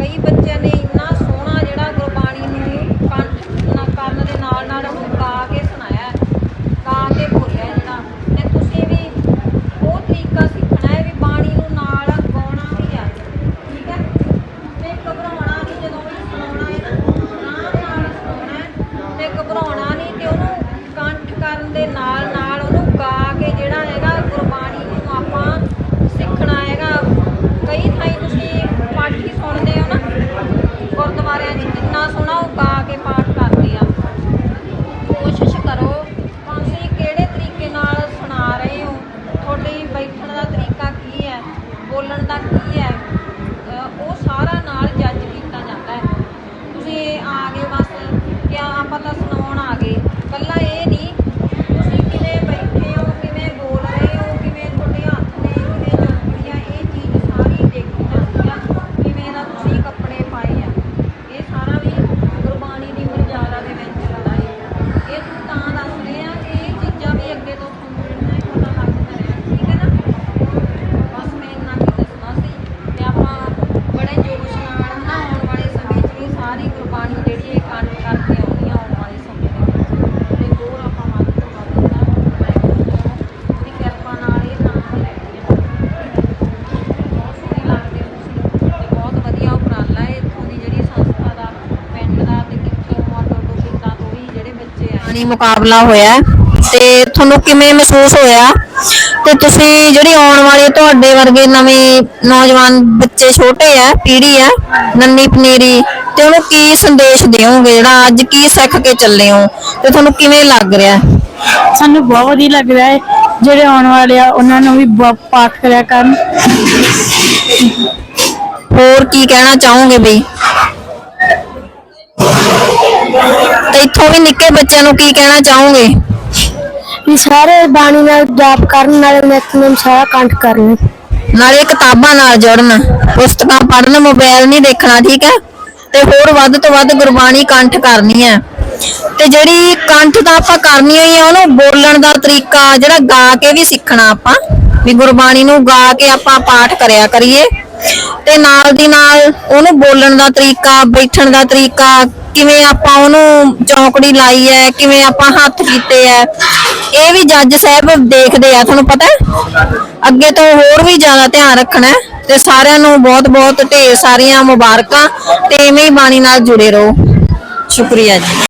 ਕਈ ਬੱਚਿਆਂ ਨੇ ਇੰਨਾ ਸੋਹਣਾ ਜਿਹੜਾ ਗੁਰਬਾਣੀ ਨੂੰ ਕੰਠ ਨਾ ਕਰਨ ਦੇ ਨਾਲ ਨਾਲ ਉਹਨੂੰ ਗਾ ਕੇ ਸੁਣਾਇਆ ਹੈ। ਗਾ ਕੇ ਬੋਲਿਆ ਜਿਹੜਾ ਤੇ ਤੁਸੀਂ ਵੀ ਉਹ ਤਰੀਕਾ ਸਿੱਖਣਾ ਹੈ ਵੀ ਬਾਣੀ ਨੂੰ ਨਾਲ ਗਾਉਣਾ ਵੀ ਆ ਠੀਕ ਹੈ ਤੇ ਘਬਰਾਉਣਾ ਨਹੀਂ ਜਦੋਂ ਵੀ ਸੁਣਾਉਣਾ ਹੈ ਨਾ ਆਰਾਮ ਨਾਲ ਸੁਣਾਉਣਾ ਹੈ ਤੇ ਘਬਰਾਉਣਾ ਨਹੀਂ ਤੇ ਉਹਨੂੰ ਕੰਠ ਕਰਨ ਦੇ ਨਾਲ ਨਾਲ ਉਹਨੂੰ ਗਾ ਕੇ ਜਿਹੜਾ ਹੈਗਾ ਗੁਰਬਾਣੀ ਨੂੰ ਆਪਾਂ ਸਿੱਖਣਾ ਹੈਗਾ ਕਈ ਥਾਈਂ ਤੁਸੀਂ ਪਾਠੀ ਸੁਣਦੇ ਹੋ ਨਾ ਗੁਰਦੁਆਰਿਆਂ 'ਚ ਕਿੰਨਾ ਸੋਹਣਾ ਉਹ ਗਾ ਕੇ ਪਾਠ ਕਰਦੇ ਆ ਕੋਸ਼ਿਸ਼ ਕਰੋ ਤੁਸੀਂ ਕਿਹੜੇ ਤਰੀਕੇ ਨਾਲ ਸੁਣਾ ਰਹੇ ਹੋ ਤੁਹਾਡੇ ਬੈਠਣ ਦਾ ਤਰੀਕਾ ਕੀ ਹੈ ਬੋਲਣ ਦਾ ਕੀ ਹੈ ਅਹ ਉਹ ਸਾਰਾ ਨਾਲ ਜੱਜ ਕੀਤਾ ਜਾਂਦਾ ਹੈ ਤੁਸੀਂ ਆ ਗਏ ਬਸ ਕਿ ਆਪਾਂ ਤਾਂ ਸੁਣਾਉਣ ਆ ਗਏ ਕੱਲਾ ਇਹ ਨਹੀਂ ਤੁਸੀਂ ਕਿਵੇਂ ਬੈਠੇ ਹੋ ਕਿਵੇਂ ਬੋਲ ਰਹੇ ਹੋ ਕਿਵੇਂ ਤੁਹਾਡੇ ਹੱਥ ਨੇ ਕਿਵੇਂ ਚੌਂਕੜੀਆਂ ਇਹ ਚੀਜ਼ ਸਾਰੀ ਦੇਖੀ ਜਾਂਦੀ ਆ ਕਿਵੇਂ ਦਾ ਤੁਸੀਂ ਕੱਪੜੇ ਪਾਏ ਆ ਇਹ ਸਾਰਾ ਵੀ ਗੁਰਬਾਣੀ ਦੀ ਮਰਜ਼ਾਦਾ ਦੇ ਵਿੱਚ ਹੁੰਦਾ ਹੈ ਇਹ ਤੁਹਾਨੂੰ ਤਾਂ ਦੱਸ ਰਹੇ ਆ ਕਿ ਇਹ ਚੀਜ਼ਾਂ ਵੀ ਅੱਗੇ ਤੋਂ ਤੁਹਾਨੂੰ ਜਿਹੜੀਆਂ ਇਹ ਪਤਾ ਲੱਗਦਾ ਰਿਹਾ ਠੀਕ ਹੈ ਨਾ ਬਸ ਮੈਂ ਇੰਨਾ ਕੀ ਦੱਸਣਾ ਸੀ ਤੇ ਆਪਾਂ ਬੜੇ ਜੋਸ਼ ਨਾਲ ਨਾ ਆਉਣ ਵਾਲੇ ਸਮੇਂ 'ਚ ਵੀ ਸਾਰੀ ਗੁਰਬਾਣੀ ਜਿਹੜੀ ਇਹ ਕੰਠ ਕਰਕੇ ਆਉਣੀ ਆ ਆਉਣ ਵਾਲੇ ਸਮੇਂ ਦੇ ਵਿੱਚ ਤੇ ਹੋਰ ਆਪਾਂ ਵੱਧ ਤੋਂ ਵੱਧ ਜਿਹੜਾ ਮੈਂ ਦੀ ਕਿਰਪਾ ਨਾਲ ਇਹ ਨਾਮ ਲੈ ਕੇ ਬਹੁਤ ਸੋਹਣੇ ਲੱਗਦੇ ਹੋ ਤੁਸੀਂ ਤੇ ਬਹੁਤ ਵਧੀਆ ਉਪਰਾਲਾ ਹੈ ਇੱਥੋਂ ਦੀ ਜਿਹੜੀ ਸੰਸਥਾ ਦਾ ਪਿੰਡ ਦਾ ਤੇ ਕਿੱਥੋਂ ਮੋਟਰ ਤੋਂ ਪਿੰਡਾਂ ਤੋਂ ਵੀ ਜਿਹੜੇ ਪਾਣੀ ਮੁਕਾਬਲਾ ਹੋਇਆ ਤੇ ਤੁਹਾਨੂੰ ਕਿਵੇਂ ਮਹਿਸੂਸ ਹੋਇਆ? ਤੇ ਤੁਸੀਂ ਜਿਹੜੀ ਆਉਣ ਵਾਲੇ ਤੁਹਾਡੇ ਵਰਗੇ ਨਵੇਂ ਨੌਜਵਾਨ ਬੱਚੇ ਛੋਟੇ ਆ ਪੀੜ੍ਹੀ ਆ ਨੰਨੀ ਪਨੀਰੀ ਤੇ ਉਹਨੂੰ ਕੀ ਸੰਦੇਸ਼ ਦਿਓਗੇ? ਜਿਹੜਾ ਅੱਜ ਕੀ ਸਿੱਖ ਕੇ ਚੱਲੇ ਹੋ? ਤੇ ਤੁਹਾਨੂੰ ਕਿਵੇਂ ਲੱਗ ਰਿਹਾ? ਸਾਨੂੰ ਬਹੁਤ ਵਧੀਆ ਲੱਗ ਰਿਹਾ ਹੈ। ਜਿਹੜੇ ਆਉਣ ਵਾਲੇ ਆ ਉਹਨਾਂ ਨੂੰ ਵੀ ਪਾਠ ਕਰਿਆ ਕਰਨ। ਹੋਰ ਕੀ ਕਹਿਣਾ ਚਾਹੋਗੇ ਬਈ ਤੇ ਇੱਥੋਂ ਵੀ ਨਿੱਕੇ ਬੱਚਿਆਂ ਨੂੰ ਕੀ ਕਹਿਣਾ ਚਾਹੋਗੇ? ਵੀ ਸਾਰੇ ਬਾਣੀ ਨਾਲ ਜਾਪ ਕਰਨ ਨਾਲ ਨਿਤਨੇਮ ਸਾਰਾ ਕੰਠ ਕਰਨ ਨਾਲੇ ਕਿਤਾਬਾਂ ਨਾਲ ਜੁੜਨ। ਪੁਸਤਕਾਂ ਪੜ੍ਹਨ ਮੋਬਾਈਲ ਨਹੀਂ ਦੇਖਣਾ ਠੀਕ ਹੈ? ਤੇ ਹੋਰ ਵੱਧ ਤੋਂ ਵੱਧ ਗੁਰਬਾਣੀ ਕੰਠ ਕਰਨੀ ਹੈ। ਤੇ ਜਿਹੜੀ ਕੰਠ ਤਾਂ ਆਪਾਂ ਕਰਨੀ ਹੋਈ ਆ ਉਹਨੂੰ ਬੋਲਣ ਦਾ ਤਰੀਕਾ ਜਿਹੜਾ ਗਾ ਕੇ ਵੀ ਸਿੱਖਣਾ ਆਪਾਂ। ਵੀ ਗੁਰਬਾਣੀ ਨੂੰ ਗਾ ਕੇ ਆਪਾਂ ਪਾਠ ਕਰਿਆ ਕਰੀਏ। ਤੇ ਨਾਲ ਦੀ ਨਾਲ ਉਹਨੂੰ ਬੋਲਣ ਦਾ ਤਰੀਕਾ, ਬੈਠਣ ਦਾ ਤਰੀਕਾ, ਕਿਵੇਂ ਆਪਾਂ ਉਹਨੂੰ ਚੌਂਕੜੀ ਲਾਈ ਹੈ, ਕਿਵੇਂ ਆਪਾਂ ਹੱਥ ਕੀਤੇ ਹੈ, ਇਹ ਵੀ ਜੱਜ ਸਾਹਿਬ ਦੇਖਦੇ ਆ, ਤੁਹਾਨੂੰ ਪਤਾ ਅੱਗੇ ਤੋਂ ਹੋਰ ਵੀ ਜ਼ਿਆਦਾ ਧਿਆਨ ਰੱਖਣਾ ਤੇ ਸਾਰਿਆਂ ਨੂੰ ਬਹੁਤ ਬਹੁਤ ਢੇਰ ਸਾਰੀਆਂ ਮੁਬਾਰਕਾਂ ਤੇ ਇਵੇਂ ਹੀ ਬਾਣੀ ਨਾਲ ਜੁੜੇ ਰਹੋ। ਸ਼ੁਕਰੀਆ ਜੀ।